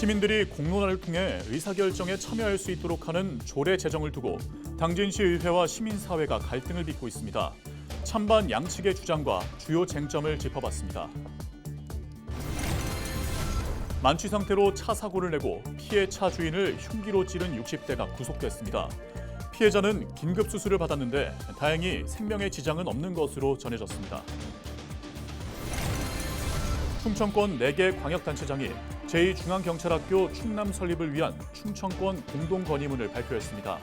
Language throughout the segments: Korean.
시민들이 공론화를 통해 의사결정에 참여할 수 있도록 하는 조례 제정을 두고 당진시 의회와 시민사회가 갈등을 빚고 있습니다. 찬반 양측의 주장과 주요 쟁점을 짚어봤습니다. 만취 상태로 차 사고를 내고 피해 차 주인을 흉기로 찌른 60대가 구속됐습니다. 피해자는 긴급 수술을 받았는데 다행히 생명에 지장은 없는 것으로 전해졌습니다. 충청권 4개 광역단체장이 제2중앙경찰학교 충남 설립을 위한 충청권 공동건의문을 발표했습니다.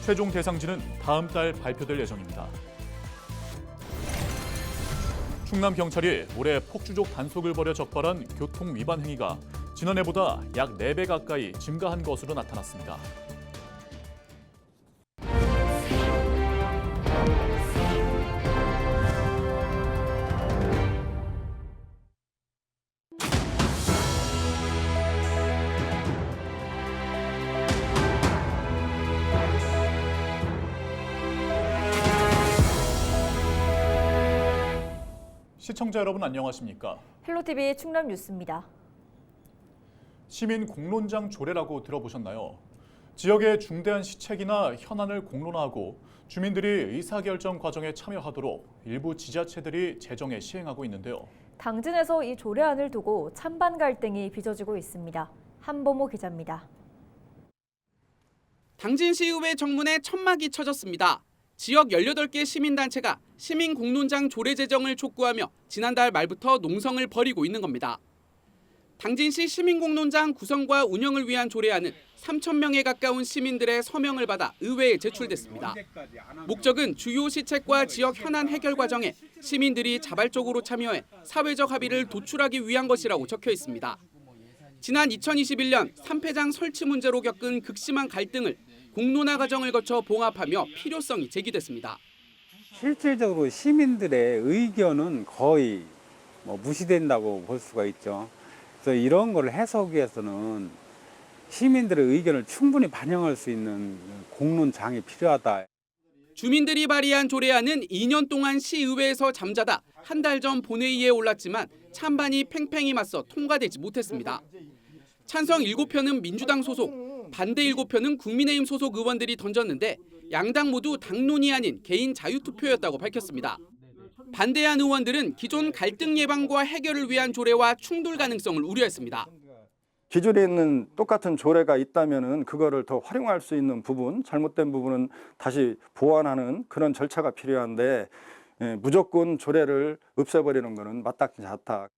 최종 대상지는 다음 달 발표될 예정입니다. 충남 경찰이 올해 폭주족 단속을 벌여 적발한 교통 위반 행위가 지난해보다 약 4배 가까이 증가한 것으로 나타났습니다. 시청자 여러분 안녕하십니까? 헬로티비 충남 뉴스입니다. 시민 공론장 조례라고 들어보셨나요? 지역의 중대한 시책이나 현안을 공론화하고 주민들이 의사결정 과정에 참여하도록 일부 지자체들이 제정에 시행하고 있는데요. 당진에서 이 조례안을 두고 찬반 갈등이 빚어지고 있습니다. 한보모 기자입니다. 당진시의회 정문에 천막이 쳐졌습니다. 지역 18개 시민단체가 시민 공론장 조례 제정을 촉구하며 지난달 말부터 농성을 벌이고 있는 겁니다. 당진시 시민공론장 구성과 운영을 위한 조례안은 3천 명에 가까운 시민들의 서명을 받아 의회에 제출됐습니다. 목적은 주요 시책과 지역 현안 해결 과정에 시민들이 자발적으로 참여해 사회적 합의를 도출하기 위한 것이라고 적혀 있습니다. 지난 2021년 삼패장 설치 문제로 겪은 극심한 갈등을 공론화 과정을 거쳐 봉합하며 필요성이 제기됐습니다. 실질적으로 시민들의 의견은 거의 뭐 무시된다고 볼 수가 있죠. 그래서 이런 걸 해석하기 위해서는 시민들의 의견을 충분히 반영할 수 있는 공론장이 필요하다. 주민들이 발의한 조례안은 2년 동안 시의회에서 잠자다 한 달 전 본회의에 올랐지만 찬반이 팽팽히 맞서 통과되지 못했습니다. 찬성 7표는 민주당 소속, 반대 7표는 국민의힘 소속 의원들이 던졌는데 양당 모두 당론이 아닌 개인 자유투표였다고 밝혔습니다. 반대한 의원들은 기존 갈등 예방과 해결을 위한 조례와 충돌 가능성을 우려했습니다. 기존에 있는 똑같은 조례가 있다면은 그거를 더 활용할 수 있는 부분, 잘못된 부분은 다시 보완하는 그런 절차가 필요한데 예, 무조건 조례를 없애버리는 것은 마땅치 않다.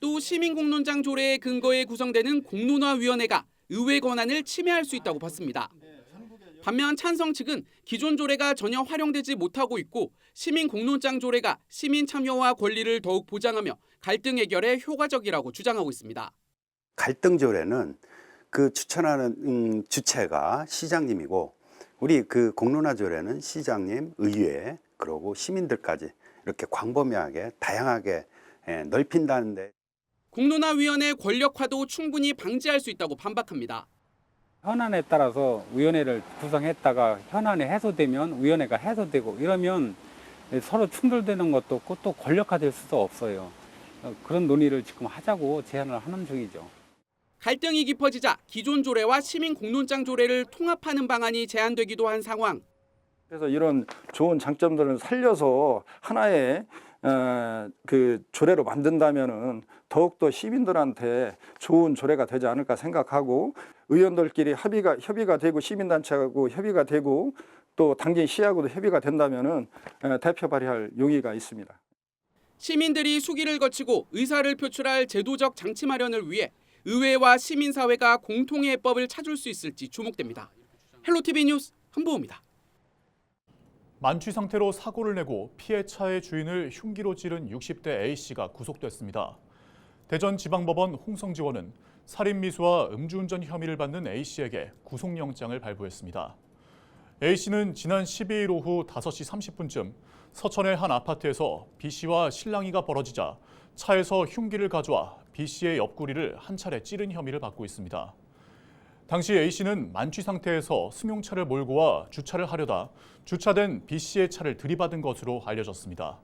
또 시민공론장 조례의 근거에 구성되는 공론화위원회가 의회 권한을 침해할 수 있다고 봤습니다. 반면 찬성 측은 기존 조례가 전혀 활용되지 못하고 있고 시민 공론장 조례가 시민 참여와 권리를 더욱 보장하며 갈등 해결에 효과적이라고 주장하고 있습니다. 갈등 조례는 그 추천하는 음, 주체가 시장님이고 우리 그 공론화 조례는 시장님, 의회 그리고 시민들까지 이렇게 광범위하게 다양하게 예, 넓힌다는데 공론화위원회 권력화도 충분히 방지할 수 있다고 반박합니다. 현안에 따라서 위원회를 구성했다가 현안이 해소되면 위원회가 해소되고 이러면 서로 충돌되는 것도 없고 또 권력화될 수도 없어요. 어, 그런 논의를 지금 하자고 제안을 하는 중이죠. 갈등이 깊어지자 기존 조례와 시민 공론장 조례를 통합하는 방안이 제안되기도 한 상황. 그래서 이런 좋은 장점들을 살려서 하나의 어, 그 조례로 만든다면은 더욱더 시민들한테 좋은 조례가 되지 않을까 생각하고 의원들끼리 합의가 협의가 되고 시민단체하고 협의가 되고 또 당진 시하고도 협의가 된다면은 어, 대표 발의할 용의가 있습니다. 시민들이 수기를 거치고 의사를 표출할 제도적 장치 마련을 위해 의회와 시민사회가 공통의 해법을 찾을 수 있을지 주목됩니다. 헬로티비 뉴스 한보호입니다. 만취 상태로 사고를 내고 피해 차의 주인을 흉기로 찌른 60대 A씨가 구속됐습니다. 대전지방법원 홍성지원은 살인미수와 음주운전 혐의를 받는 A씨에게 구속영장을 발부했습니다. A씨는 지난 12일 오후 5시 30분쯤 서천의 한 아파트에서 B씨와 실랑이가 벌어지자 차에서 흉기를 가져와 B씨의 옆구리를 한 차례 찌른 혐의를 받고 있습니다. 당시 A씨는 만취 상태에서 승용차를 몰고 와 주차를 하려다 주차된 B씨의 차를 들이받은 것으로 알려졌습니다.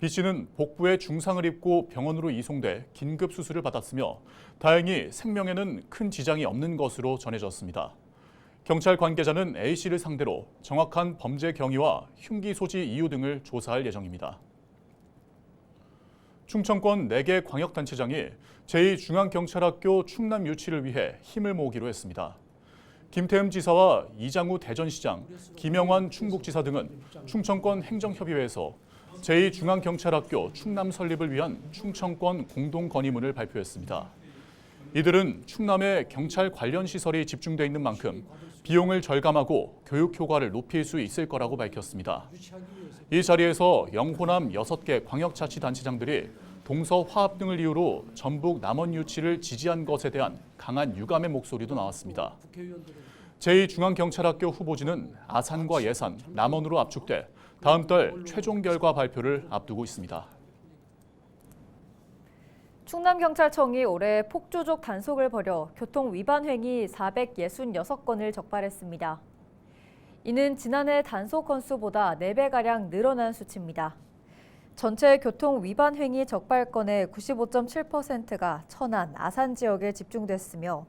B 씨는 복부에 중상을 입고 병원으로 이송돼 긴급 수술을 받았으며 다행히 생명에는 큰 지장이 없는 것으로 전해졌습니다. 경찰 관계자는 A 씨를 상대로 정확한 범죄 경위와 흉기 소지 이유 등을 조사할 예정입니다. 충청권 4개 광역단체장이 제2중앙경찰학교 충남 유치를 위해 힘을 모으기로 했습니다. 김태흠 지사와 이장우 대전시장, 김영환 충북지사 등은 충청권 행정협의회에서 제2중앙경찰학교 충남 설립을 위한 충청권 공동건의문을 발표했습니다. 이들은 충남에 경찰 관련 시설이 집중돼 있는 만큼 비용을 절감하고 교육 효과를 높일 수 있을 거라고 밝혔습니다. 이 자리에서 영호남 6개 광역자치단체장들이 동서 화합 등을 이유로 전북 남원 유치를 지지한 것에 대한 강한 유감의 목소리도 나왔습니다. 제2중앙경찰학교 후보지는 아산과 예산, 남원으로 압축돼 다음 달 최종 결과 발표를 앞두고 있습니다. 충남경찰청이 올해 폭주족 단속을 벌여 교통 위반 행위 466건을 적발했습니다. 이는 지난해 단속 건수보다 4배가량 늘어난 수치입니다. 전체 교통 위반 행위 적발 건의 95.7%가 천안, 아산 지역에 집중됐으며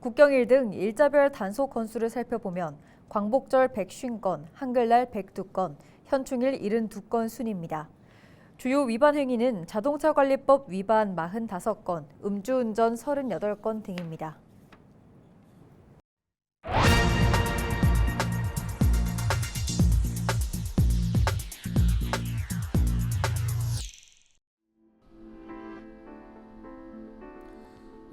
국경일 등 일자별 단속 건수를 살펴보면 광복절 150건, 한글날 102건, 현충일 72건 순입니다. 주요 위반 행위는 자동차 관리법 위반 45건, 음주운전 38건 등입니다.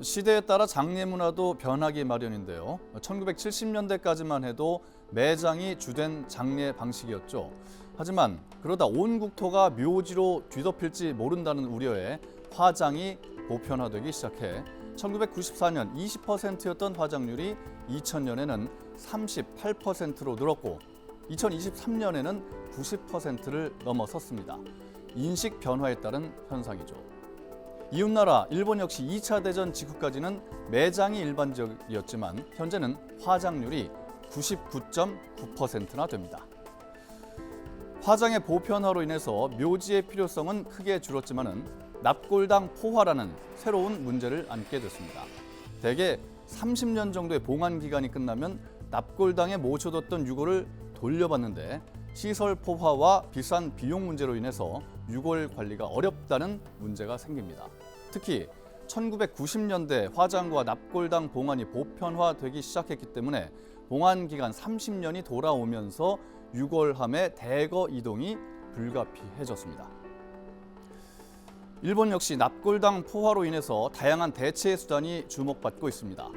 시대에 따라 장례 문화도 변하기 마련인데요. 1970년대까지만 해도 매장이 주된 장례 방식이었죠. 하지만 그러다 온 국토가 묘지로 뒤덮일지 모른다는 우려에 화장이 보편화되기 시작해 1994년 20%였던 화장률이 2000년에는 38%로 늘었고 2023년에는 90%를 넘어섰습니다. 인식 변화에 따른 현상이죠. 이웃나라 일본 역시 2차 대전 직후까지는 매장이 일반적이었지만 현재는 화장률이 99.9%나 됩니다. 화장의 보편화로 인해서 묘지의 필요성은 크게 줄었지만은 납골당 포화라는 새로운 문제를 안게 됐습니다. 대개 30년 정도의 봉안 기간이 끝나면 납골당에 모셔뒀던 유골을 돌려받는데 시설 포화와 비싼 비용 문제로 인해서 유골 관리가 어렵다는 문제가 생깁니다. 특히 1990년대 화장과 납골당 봉안이 보편화되기 시작했기 때문에 봉안 기간 30년이 돌아오면서 유골함의 대거 이동이 불가피해졌습니다. 일본 역시 납골당 포화로 인해서 다양한 대체 수단이 주목받고 있습니다.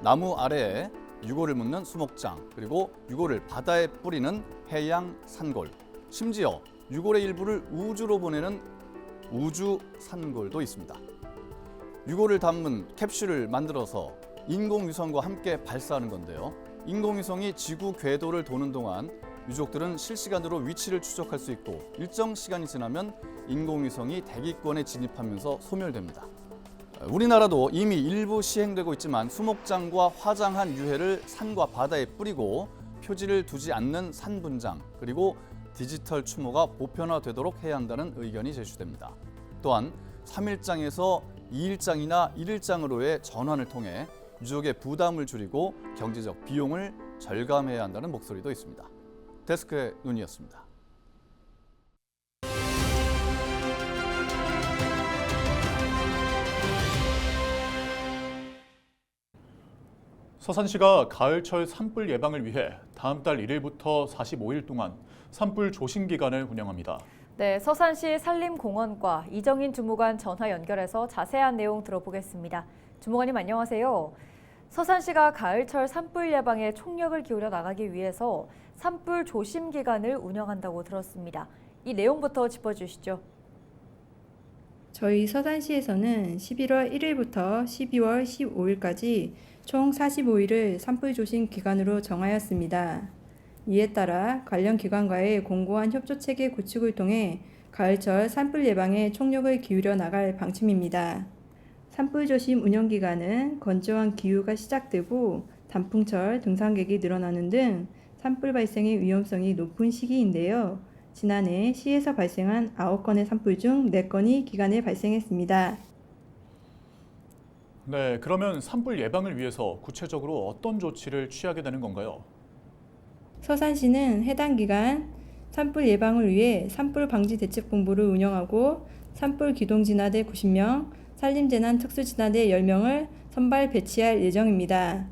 나무 아래에 유골을 묻는 수목장, 그리고 유골을 바다에 뿌리는 해양 산골, 심지어 유골의 일부를 우주로 보내는 우주 산골도 있습니다. 유골을 담은 캡슐을 만들어서 인공위성과 함께 발사하는 건데요. 인공위성이 지구 궤도를 도는 동안 유족들은 실시간으로 위치를 추적할 수 있고 일정 시간이 지나면 인공위성이 대기권에 진입하면서 소멸됩니다. 우리나라도 이미 일부 시행되고 있지만 수목장과 화장한 유해를 산과 바다에 뿌리고 표지를 두지 않는 산 분장 그리고 디지털 추모가 보편화되도록 해야 한다는 의견이 제시됩니다. 또한 3일장에서 2일장이나 1일장으로의 전환을 통해 유족의 부담을 줄이고 경제적 비용을 절감해야 한다는 목소리도 있습니다. 데스크의 눈이었습니다. 서산시가 가을철 산불 예방을 위해 다음 달 1일부터 45일 동안 산불 조심 기간을 운영합니다. 네, 서산시 산림공원과 이정인 주무관 전화 연결해서 자세한 내용 들어보겠습니다. 주무관님 안녕하세요. 서산시가 가을철 산불 예방에 총력을 기울여 나가기 위해서 산불 조심 기간을 운영한다고 들었습니다. 이 내용부터 짚어주시죠. 저희 서산시에서는 11월 1일부터 12월 15일까지 총 45일을 산불 조심 기간으로 정하였습니다. 이에 따라 관련 기관과의 공고한 협조 체계 구축을 통해 가을철 산불 예방에 총력을 기울여 나갈 방침입니다. 산불 조심 운영 기간은 건조한 기후가 시작되고 단풍철 등산객이 늘어나는 등 산불 발생의 위험성이 높은 시기인데요. 지난해 시에서 발생한 9건의 산불 중 4건이 기관에 발생했습니다. 네, 그러면 산불 예방을 위해서 구체적으로 어떤 조치를 취하게 되는 건가요? 서산시는 해당 기간 산불 예방을 위해 산불 방지 대책 본부를 운영하고 산불 기동 진화대 90명, 산림 재난 특수 진화대 10명을 선발 배치할 예정입니다.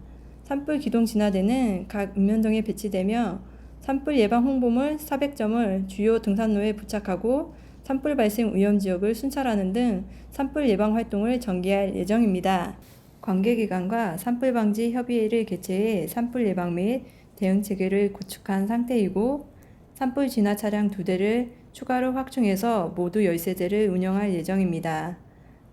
산불 기동 진화대는 각 읍면동에 배치되며 산불 예방 홍보물 400점을 주요 등산로에 부착하고 산불 발생 위험 지역을 순찰하는 등 산불 예방 활동을 전개할 예정입니다. 관계기관과 산불 방지 협의회를 개최해 산불 예방 및 대응 체계를 구축한 상태이고 산불 진화 차량 두 대를 추가로 확충해서 모두 13대를 운영할 예정입니다.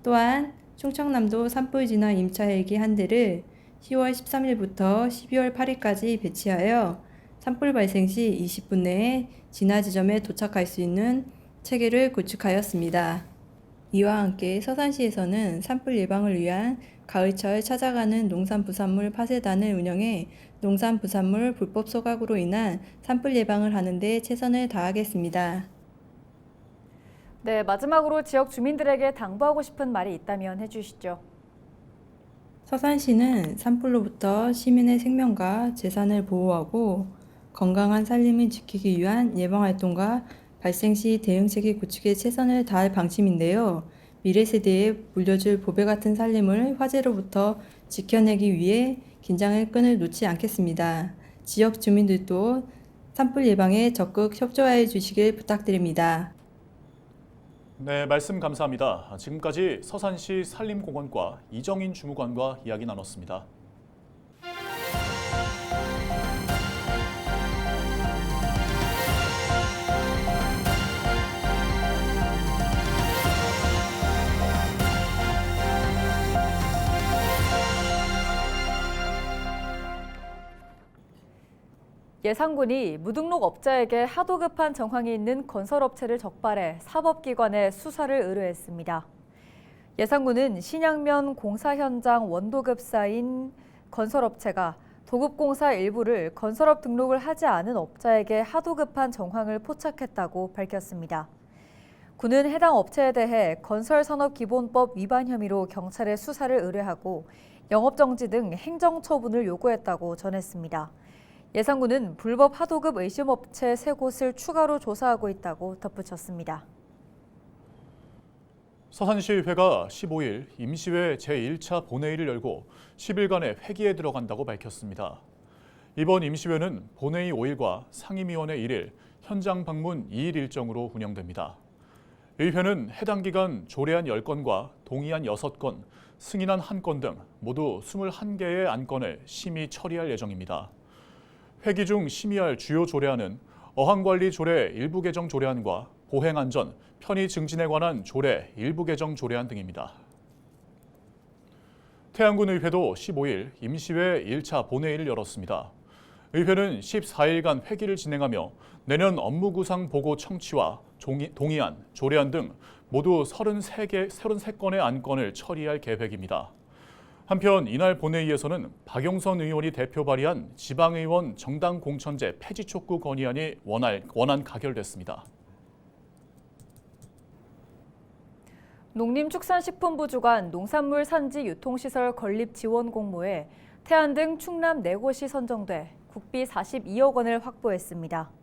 또한 충청남도 산불 진화 임차 헬기 한 대를 10월 13일부터 12월 8일까지 배치하여 산불 발생 시 20분 내에 진화 지점에 도착할 수 있는 체계를 구축하였습니다. 이와 함께 서산시에서는 산불 예방을 위한 가을철 찾아가는 농산부산물 파쇄단을 운영해 농산부산물 불법 소각으로 인한 산불 예방을 하는 데 최선을 다하겠습니다. 네, 마지막으로 지역 주민들에게 당부하고 싶은 말이 있다면 해주시죠. 서산시는 산불로부터 시민의 생명과 재산을 보호하고 건강한 살림을 지키기 위한 예방활동과 발생 시 대응체계 구축에 최선을 다할 방침인데요. 미래 세대에 물려줄 보배 같은 살림을 화재로부터 지켜내기 위해 긴장의 끈을 놓지 않겠습니다. 지역 주민들도 산불 예방에 적극 협조해 주시길 부탁드립니다. 네, 말씀 감사합니다. 지금까지 서산시 산림공원과 이정인 주무관과 이야기 나눴습니다. 예상군이 무등록 업자에게 하도 급한 정황이 있는 건설업체를 적발해 사법기관에 수사를 의뢰했습니다. 예상군은 신양면 공사 현장 원도급사인 건설업체가 도급공사 일부를 건설업 등록을 하지 않은 업자에게 하도 급한 정황을 포착했다고 밝혔습니다. 군은 해당 업체에 대해 건설산업기본법 위반 혐의로 경찰에 수사를 의뢰하고 영업정지 등 행정처분을 요구했다고 전했습니다. 예상군은 불법 하도급 의심업체 세 곳을 추가로 조사하고 있다고 덧붙였습니다. 서산시의회가 15일 임시회 제1차 본회의를 열고 10일간의 회기에 들어간다고 밝혔습니다. 이번 임시회는 본회의 5일과 상임위원회 1일, 현장 방문 2일 일정으로 운영됩니다. 의회는 해당 기간 조례안 10건과 동의안 6건, 승인안 1건 등 모두 21개의 안건을 심의 처리할 예정입니다. 회기 중 심의할 주요 조례안은 어항관리 조례 일부 개정 조례안과 보행안전, 편의 증진에 관한 조례 일부 개정 조례안 등입니다. 태안군 의회도 15일 임시회 1차 본회의를 열었습니다. 의회는 14일간 회기를 진행하며 내년 업무 구상 보고 청취와 종이, 동의안, 조례안 등 모두 33개, 33건의 안건을 처리할 계획입니다. 한편 이날 본회의에서는 박용선 의원이 대표 발의한 지방의원 정당 공천제 폐지 촉구 건의안이 원할, 원안 가결됐습니다. 농림축산식품부 주관 농산물 산지 유통시설 건립 지원 공모에 태안 등 충남 4곳이 선정돼 국비 42억 원을 확보했습니다.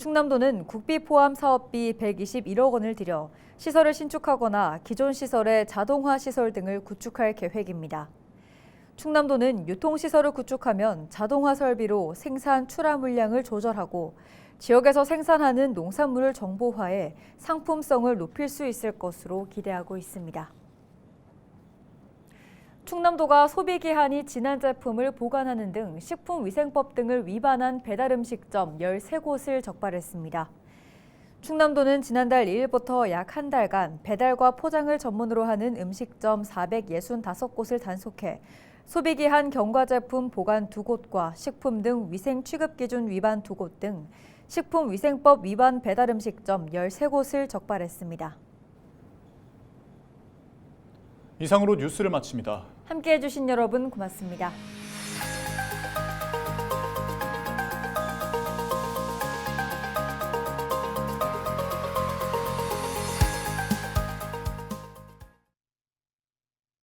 충남도는 국비 포함 사업비 121억 원을 들여 시설을 신축하거나 기존 시설의 자동화 시설 등을 구축할 계획입니다. 충남도는 유통시설을 구축하면 자동화 설비로 생산 출하 물량을 조절하고 지역에서 생산하는 농산물을 정보화해 상품성을 높일 수 있을 것으로 기대하고 있습니다. 충남도가 소비 기한이 지난 제품을 보관하는 등 식품위생법 등을 위반한 배달음식점 13곳을 적발했습니다. 충남도는 지난달 2일부터 약 한 달간 배달과 포장을 전문으로 하는 음식점 465곳을 단속해 소비기한 경과 제품 보관 2곳과 식품 등 위생 취급 기준 위반 2곳 등 식품위생법 위반 배달음식점 13곳을 적발했습니다. 이상으로 뉴스를 마칩니다. 함께 해 주신 여러분 고맙습니다.